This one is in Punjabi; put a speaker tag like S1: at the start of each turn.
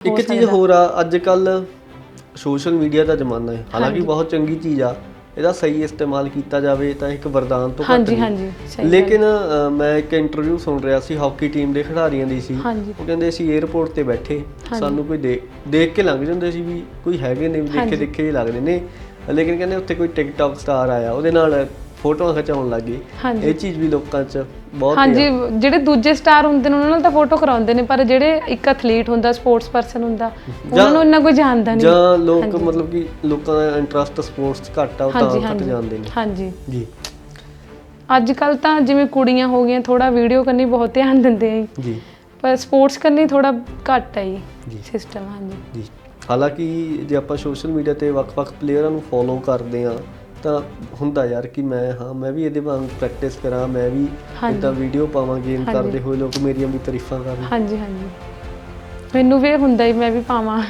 S1: ਇੱਕ ਚੀਜ਼ ਹੋਰ ਆ ਅੱਜ ਕੱਲ ਸੋਸ਼ਲ ਮੀਡੀਆ ਦਾ ਜ਼ਮਾਨਾ ਹੈ। ਹਾਲਾਂਕਿ ਬਹੁਤ ਚੰਗੀ ਚੀਜ਼ ਆ ਇਹਦਾ ਸਹੀ ਇਸਤੇਮਾਲ ਕੀਤਾ ਜਾਵੇ ਤਾਂ ਇੱਕ ਵਰਦਾਨ ਤੋਂ ਘੱਟ
S2: ਹਾਂਜੀ ਹਾਂਜੀ ਸਹੀ।
S1: ਲੇਕਿਨ ਅ, ਮੈਂ ਇੱਕ ਇੰਟਰਵਿਊ ਸੁਣ ਰਿਹਾ ਸੀ ਹਾਕੀ ਟੀਮ ਦੇ ਖਿਡਾਰੀਆਂ ਦੀ ਸੀ।
S2: ਹਾਂਜੀ।
S1: ਉਹ ਕਹਿੰਦੇ ਅਸੀਂ 에어ਪੋਰਟ ਤੇ ਬੈਠੇ ਸਾਨੂੰ ਕੋਈ ਦੇਖ ਦੇਖ ਕੇ ਲੰਘ ਜਾਂਦੇ ਸੀ ਵੀ ਕੋਈ ਹੈਗੇ ਨੇ ਵੀ ਦੇਖੇ ਦੇਖੇ ਹੀ ਲੱਗਦੇ ਨੇ। ਲੇਕਿਨ ਕਹਿੰਦੇ ਉੱਥੇ ਕੋਈ ਟਿਕਟੌਕ ਸਟਾਰ ਆਇਆ ਉਹਦੇ ਨਾਲ ਫੋਟੋਆਂ ਖਿਚਾਉਣ ਲੱਗੇ
S2: ਹਾਂਜੀ।
S1: ਇਹ ਚੀਜ਼ ਵੀ ਲੋਕਾਂ 'ਚ ਬਹੁਤ
S2: ਹਾਂਜੀ ਜਿਹੜੇ ਦੂਜੇ ਸਟਾਰ ਹੁੰਦੇ ਨੇ ਉਹਨਾਂ ਨਾਲ ਤਾਂ ਫੋਟੋ ਕਰਾਉਂਦੇ ਨੇ ਪਰ ਜਿਹੜੇ ਇੱਕ ਐਥਲੀਟ ਹੁੰਦਾ ਸਪੋਰਟਸ ਪਰਸਨ ਹੁੰਦਾ ਉਹਨਾਂ ਨੂੰ ਇੰਨਾ ਕੋਈ ਜਾਣਦਾ ਨਹੀਂ।
S1: ਜਾਂ ਲੋਕ ਮਤਲਬ ਕਿ ਲੋਕਾਂ ਦਾ ਇੰਟਰਸਟ ਸਪੋਰਟਸ 'ਚ ਘੱਟ ਆ ਉਹ ਤਾਂ ਘੱਟ ਜਾਂਦੇ ਨੇ।
S2: ਹਾਂਜੀ।
S1: ਜੀ।
S2: ਅੱਜ ਕੱਲ ਤਾਂ ਜਿਵੇਂ ਕੁੜੀਆਂ ਹੋ ਗਈਆਂ ਥੋੜਾ ਵੀਡੀਓ ਕਰਨੀ ਬਹੁਤ ਧਿਆਨ ਦਿੰਦੇ ਆ ਜੀ।
S1: ਜੀ।
S2: ਪਰ ਸਪੋਰਟਸ ਕਰਨੀ ਥੋੜਾ ਘੱਟ ਹੈ ਜੀ
S1: ਜੀ।
S2: ਸਿਸਟਮ ਹਾਂਜੀ।
S1: ਜੀ। ਹਾਲਾਂਕਿ ਜੇ ਆਪਾਂ ਸੋਸ਼ਲ ਮੀਡੀਆ ਤੇ ਵੱਖ-ਵੱਖ ਪਲੇਅਰਾਂ ਨੂੰ ਫੋਲੋ ਕਰਦੇ ਆ ਤਾਂ ਹੁੰਦਾ ਯਾਰ ਕਿ ਮੈਂ ਹਾਂ ਮੈਂ ਵੀ ਇਹਦੇ ਵਾਂਗ ਪ੍ਰੈਕਟਿਸ ਕਰਾਂ ਮੈਂ ਵੀ
S2: ਹਾਂਜੀ।
S1: ਇਦਾਂ ਵੀਡੀਓ ਪਾਵਾਂ ਗੇਮ
S2: ਹਾਂਜੀ।
S1: ਕਰਦੇ ਹੋਏ ਲੋਕ ਮੇਰੀਆਂ ਵੀ ਤਾਰੀਫਾਂ ਕਰਨ
S2: ਹਾਂਜੀ ਹਾਂਜੀ ਮੈਨੂੰ ਵੀ ਇਹ ਹੁੰਦਾ ਹੀ ਮੈਂ ਵੀ ਪਾਵਾਂ